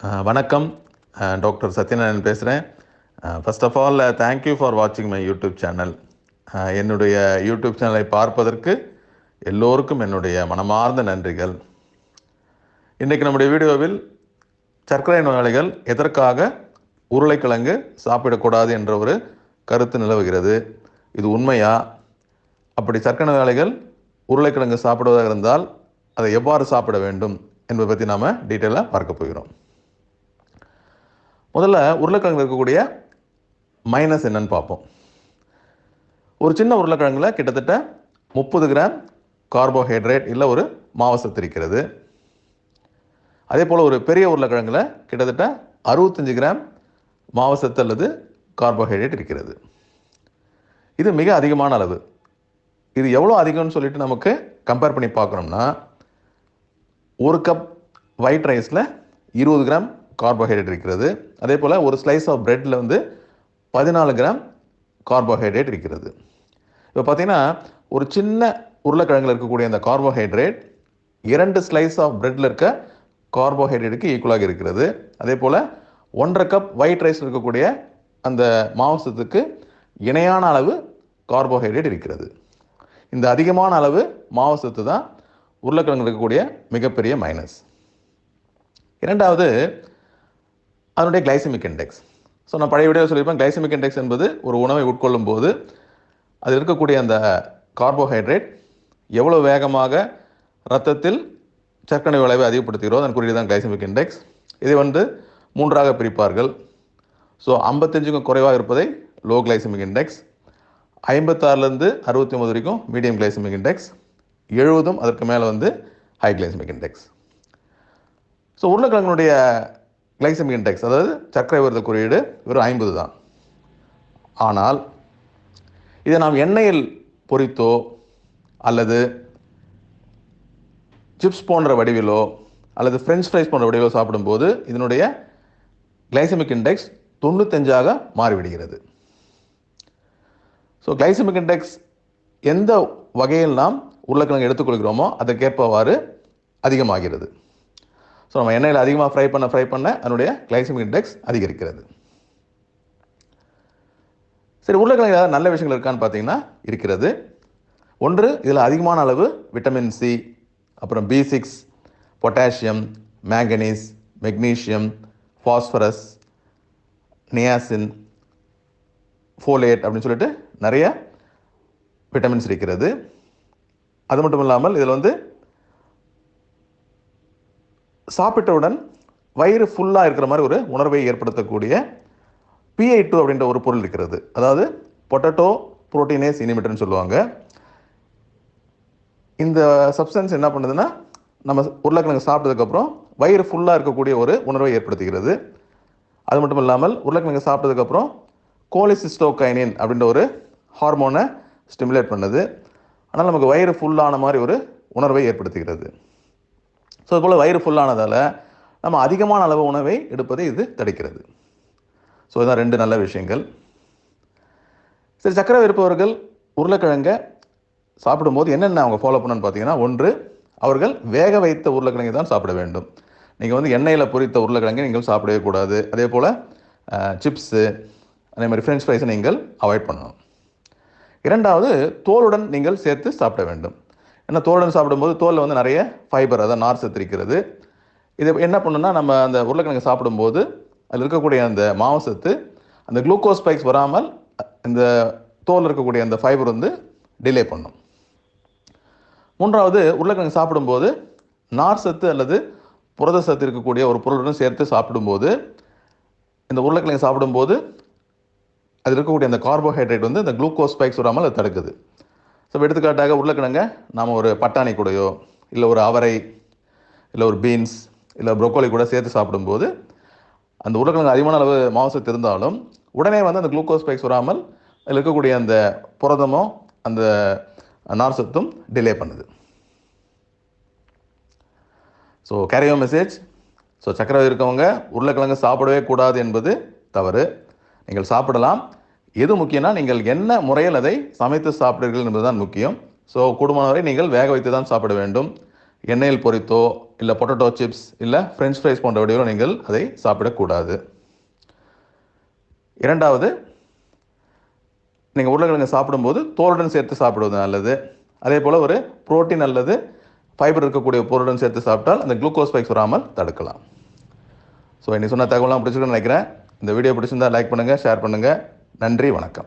வணக்கம். டாக்டர் சத்யநாராயணன் பேசுகிறேன் first of all thank you for வாட்சிங் மை யூடியூப் சேனல் என்னுடைய யூடியூப் சேனலை பார்ப்பதற்கு எல்லோருக்கும் என்னுடைய மனமார்ந்த நன்றிகள். இன்றைக்கு நம்முடைய வீடியோவில் சர்க்கரை நோயாளிகள் எதற்காக உருளைக்கிழங்கு சாப்பிடக்கூடாது என்ற ஒரு கருத்து நிலவுகிறது. இது உண்மையா? அப்படி சர்க்கரை நோயாளிகள் உருளைக்கிழங்கு சாப்பிடுவதாக இருந்தால் அதை எவ்வாறு சாப்பிட வேண்டும் என்பதை பற்றி நாம் டீட்டெயிலாக பார்க்க போகிறோம். முதல்ல உருளைக்கிழங்கு இருக்கக்கூடிய மைனஸ் என்னன்னு பார்ப்போம். ஒரு சின்ன உருளைக்கிழங்குல கிட்டத்தட்ட முப்பது கிராம் கார்போஹைட்ரேட் இல்லை ஒரு மாவசத்து இருக்கிறது. அதே போல் ஒரு பெரிய உருளைக்கிழங்குல கிட்டத்தட்ட அறுபத்தஞ்சு கிராம் மாவசத்து அல்லது கார்போஹைட்ரேட் இருக்கிறது. இது மிக அதிகமான அளவு. இது எவ்வளோ அதிகம்னு சொல்லிட்டு நமக்கு கம்பேர் பண்ணி பார்க்குறோம்னா ஒரு கப் ஒயிட் ரைஸில் இருபது கிராம் கார்போஹைட்ரேட் இருக்கிறது. அதே போல் ஒரு ஸ்லைஸ் ஆஃப் ப்ரெட்டில் வந்து பதினாலு கிராம் கார்போஹைட்ரேட் இருக்கிறது. இப்போ பார்த்தீங்கன்னா ஒரு சின்ன உருளைக்கிழங்கில் இருக்கக்கூடிய அந்த கார்போஹைட்ரேட் இரண்டு ஸ்லைஸ் ஆஃப் ப்ரெட்டில் இருக்க கார்போஹைட்ரேட்டுக்கு ஈக்குவலாக இருக்கிறது. அதே போல் ஒன்றரை கப் ஒயிட் ரைஸ் இருக்கக்கூடிய அந்த மாவுசத்துக்கு இணையான அளவு கார்போஹைட்ரேட் இருக்கிறது. இந்த அதிகமான அளவு மாவுசத்து தான் உருளைக்கிழங்கு இருக்கக்கூடிய மிகப்பெரிய மைனஸ் இரண்டாவது அதனுடைய கிளைசமிக் இண்டெக்ஸ் ஸோ நான் பழைய வீடியோ சொல்லியிருப்பேன் கிளைசமிக் இண்டெக்ஸ் என்பது ஒரு உணவை உட்கொள்ளும் போது அதில் இருக்கக்கூடிய அந்த கார்போஹைட்ரேட் எவ்வளோ வேகமாக ரத்தத்தில் சர்க்கரை விளைவை அதிகப்படுத்துகிறோம் அதன் குறியீடு தான் கிளைசமிக் இண்டெக்ஸ் இதை வந்து மூன்றாக பிரிப்பார்கள். ஸோ ஐம்பத்தஞ்சுக்கும் குறைவாக இருப்பதை லோ கிளைசமிக் இண்டெக்ஸ் ஐம்பத்தாறுலேருந்து அறுபத்தி ஒம்பது வரைக்கும் மீடியம் கிளைசமிக் இண்டெக்ஸ் எழுபதும் அதற்கு மேலே வந்து ஹை கிளைசமிக் இண்டெக்ஸ் ஸோ உருளைக்கிழங்கினுடைய கிளைசமிக் இண்டெக்ஸ் அதாவது சர்க்கரை விரத குறியீடு வெறும் ஐம்பது தான். ஆனால் இதை நாம் எண்ணெயில் பொரித்தோ அல்லது சிப்ஸ் போன்ற வடிவிலோ அல்லது ஃப்ரெஞ்ச் ஃப்ரைஸ் போன்ற வடிவிலோ சாப்பிடும்போது இதனுடைய கிளைசமிக் இண்டெக்ஸ் தொண்ணூத்தஞ்சாக மாறிவிடுகிறது. ஸோ கிளைசமிக் இண்டெக்ஸ் எந்த வகையில் நாம் உருளைக்கிழங்கு எடுத்துக்கொள்கிறோமோ அதற்கேற்பவாறு அதிகமாகிறது. ஸோ நம்ம எண்ணெயில் அதிகமாக ஃப்ரை பண்ண ஃப்ரை பண்ண அதனுடைய கிளைசிமிக் இண்டெக்ஸ் அதிகரிக்கிறது. சரி உருளைக்கிழங்கு ஏதாவது நல்ல விஷயங்கள் இருக்கான்னு பார்த்தீங்கன்னா இருக்கிறது. ஒன்று இதில் அதிகமான அளவு விட்டமின் சி அப்புறம் B six potassium manganese magnesium phosphorus niacin folate அப்படின்னு சொல்லிட்டு நிறைய விட்டமின்ஸ் இருக்கிறது. அது மட்டும் இல்லாமல் இதில் வந்து சாப்பிட்டவுடன் வயிறு ஃபுல்லாக இருக்கிற மாதிரி ஒரு உணர்வை ஏற்படுத்தக்கூடிய பிஐ டூ அப்படின்ற ஒரு பொருள் இருக்கிறது. அதாவது பொட்டட்டோ புரோட்டீனேஸ் இனிமிட்டர்னு சொல்லுவாங்க. இந்த சப்ஸ்டன்ஸ் என்ன பண்ணுதுன்னா நம்ம உருளைக்கிழங்கு சாப்பிட்டதுக்கப்புறம் வயிறு ஃபுல்லாக இருக்கக்கூடிய ஒரு உணர்வை ஏற்படுத்துகிறது. அது மட்டும் இல்லாமல் உருளைக்கிழங்கு சாப்பிட்டதுக்கப்புறம் கோலிசிஸ்டோகைனின் அப்படின்ற ஒரு ஹார்மோனை ஸ்டிமுலேட் பண்ணுது. ஆனால் நமக்கு வயிறு ஃபுல்லான மாதிரி ஒரு உணர்வை ஏற்படுத்துகிறது. ஸோ அதுபோல் வயிறு ஃபுல்லானதால் நம்ம அதிகமான அளவு உணவை எடுப்பதை இது தடுக்கிறது. ஸோ இதுதான் ரெண்டு நல்ல விஷயங்கள். சரி சக்கரை இருப்பவர்கள் உருளைக்கிழங்கை சாப்பிடும்போது என்னென்ன அவங்க ஃபாலோ பண்ணணும்னு பார்த்தீங்கன்னா ஒன்று அவர்கள் வேக வைத்த உருளைக்கிழங்கை தான் சாப்பிட வேண்டும். நீங்கள் வந்து எண்ணெயில் பொரித்த உருளைக்கிழங்கை நீங்கள் சாப்பிடவே கூடாது. அதே போல் சிப்ஸு அதே மாதிரி ஃப்ரெஞ்ச் ஃப்ரைஸை நீங்கள் அவாய்ட் பண்ணணும். இரண்டாவது தோலுடன் நீங்கள் சேர்த்து சாப்பிட வேண்டும். ஏன்னா தோலுடன் சாப்பிடும்போது தோலில் வந்து நிறைய ஃபைபர் அதாவது நார் சத்து இருக்கிறது இது என்ன பண்ணுன்னா நம்ம அந்த உருளைக்கிழங்கு சாப்பிடும்போது அதில் இருக்கக்கூடிய அந்த மாவுசத்து அந்த குளுக்கோஸ் ஸ்பைக்ஸ் வராமல் இந்த தோல் இருக்கக்கூடிய அந்த ஃபைபர் வந்து டிலே பண்ணும். மூன்றாவது உருளைக்கிழங்கு சாப்பிடும்போது நார் சத்து அல்லது புரத சத்து இருக்கக்கூடிய ஒரு பொருளுடன் சேர்த்து சாப்பிடும்போது இந்த உருளைக்கிழங்கு சாப்பிடும்போது அதில் இருக்கக்கூடிய அந்த கார்போஹைட்ரேட் வந்து இந்த குளுக்கோஸ் ஸ்பைக்ஸ் வராமல் அது தடுக்குது. ஸோ எடுத்துக்காட்டாக உருளைக்கிழங்க நாம் ஒரு பட்டாணி கூடையோ இல்லை ஒரு அவரை இல்லை ஒரு பீன்ஸ் இல்லை ப்ரொக்கோலி கூட சேர்த்து சாப்பிடும்போது அந்த உருளைக்கிழங்கு அதிகமான அளவு மாவுசத்து இருந்தாலும் உடனே வந்து அந்த குளுக்கோஸ் ஸ்பைக்ஸ் வராமல் இருக்கக்கூடிய அந்த புரதமோ அந்த நார் சத்தும் டிலே பண்ணுது. ஸோ கேரியோ மெசேஜ் ஸோ சக்கரை இருக்கவங்க உருளைக்கிழங்கு சாப்பிடவே கூடாது என்பது தவறு. நீங்கள் சாப்பிடலாம். எது முக்கியம்னா நீங்கள் என்ன முறையில் அதை சமைத்து சாப்பிடுறீர்கள் என்பதுதான் முக்கியம். ஸோ கூடுமானவரை நீங்கள் வேக வைத்து தான் சாப்பிட வேண்டும். எண்ணெயில் பொரித்தோ இல்லை பொட்டேட்டோ சிப்ஸ் இல்லை ஃப்ரெஞ்ச் ஃப்ரைஸ் போன்ற வடிவில் நீங்கள் அதை சாப்பிடக்கூடாது. இரண்டாவது நீங்கள் உருளைக்கிழங்கு சாப்பிடும்போது தோலுடன் சேர்த்து சாப்பிடுவது நல்லது. அதே போல் ஒரு புரோட்டீன் அல்லது ஃபைபர் இருக்கக்கூடிய பொருளுடன் சேர்த்து சாப்பிட்டால் அந்த குளுக்கோஸ் ஸ்பைக்ஸ் வராமல் தடுக்கலாம். ஸோ இன்னைக்கு சொன்ன தகவலாம் பிடிச்சிருக்குன்னு நினைக்கிறேன். இந்த வீடியோ பிடிச்சிருந்தா லைக் பண்ணுங்கள் ஷேர் பண்ணுங்கள் நன்றி வணக்கம்.